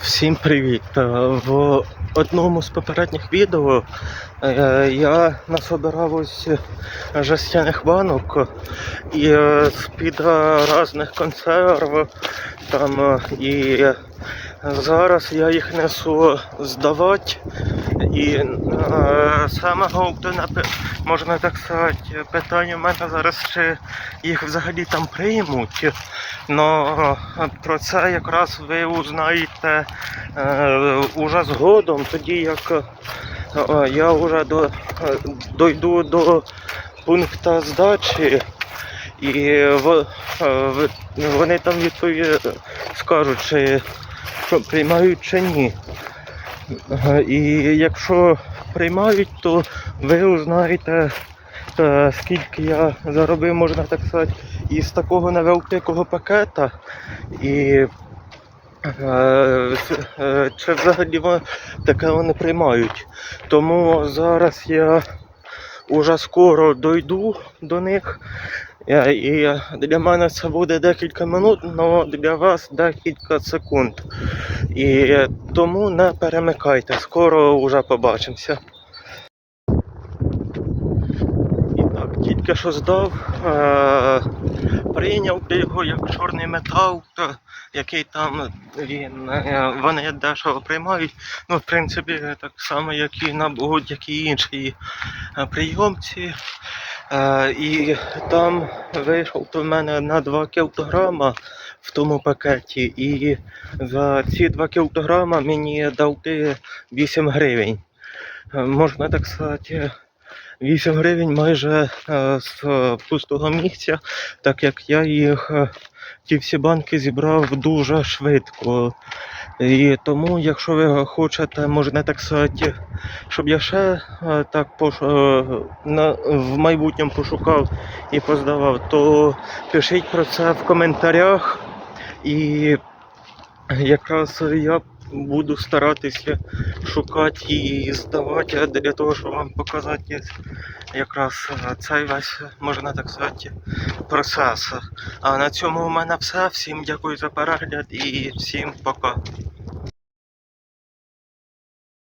Всім привіт! Е, В одному з попередніх відео е, я насобирав ось жестяних банок і е, з-під різних консерв там і зараз я їх несу здавати. І саме головне, можна так сказати, питання в мене зараз, чи їх взагалі там приймуть. Е, про це якраз ви узнаєте е, уже згодом, тоді як е, я вже до, е, дойду до пункту здачі, і вони там відпові... скажуть, чи що приймають чи ні. І якщо приймають, то ви узнаєте, скільки я заробив, можна так сказати, із такого невеликого пакета. І е, е, чи взагалі таке вони приймають. Тому зараз я уже скоро дойду до них. Е, І для мене це буде декілька минут, але для вас декілька секунд. І тому не перемикайте, скоро вже побачимося. І так, тільки що здав, е, прийняв його як чорний метал, який там він, е, вони дешево приймають. Ну, в принципі, так само, як і на будь-якій іншій е, прийомці. І там вийшов в мене на 2 кілограма в тому пакеті. І за ці 2 кілограма мені дали 8 гривень. Можна так сказати, 8 гривень майже е, з е, пустого місця, так як я їх е, ті всі банки зібрав дуже швидко. І тому, якщо ви хочете, можна так сказати, щоб я ще так пош... на... в майбутньому пошукав і поздавав, то пишіть про це в коментарях. І якраз я буду старатися шукати і здавати для того, щоб вам показати якраз е, цей весь, можна так сказати, процес. А на цьому у мене все. Всім дякую за перегляд і всім пока.